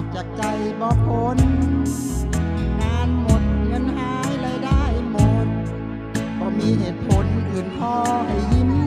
ออกจากใจบอกพ้นงานหมดเงินหายรายได้หมดก็มีเหตุผลอื่นพอให้ยิ้ม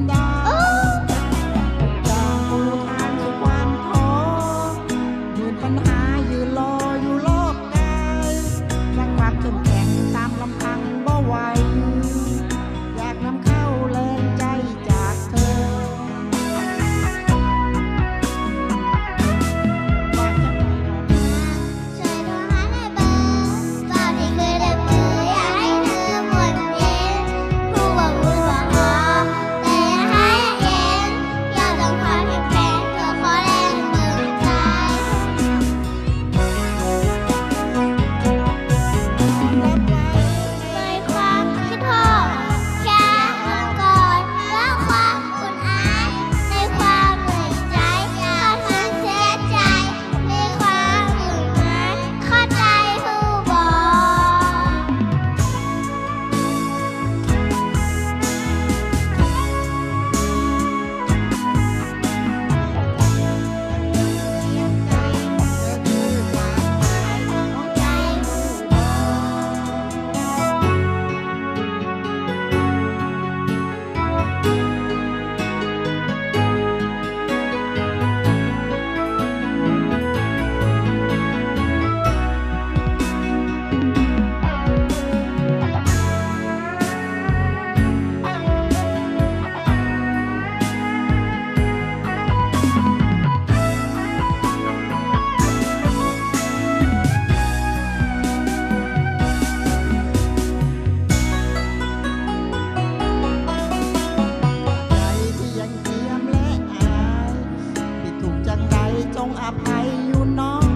รงอภัยอยู่น้อง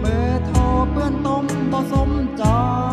เบอร์โทรเปื้อนตมต่อสมจอ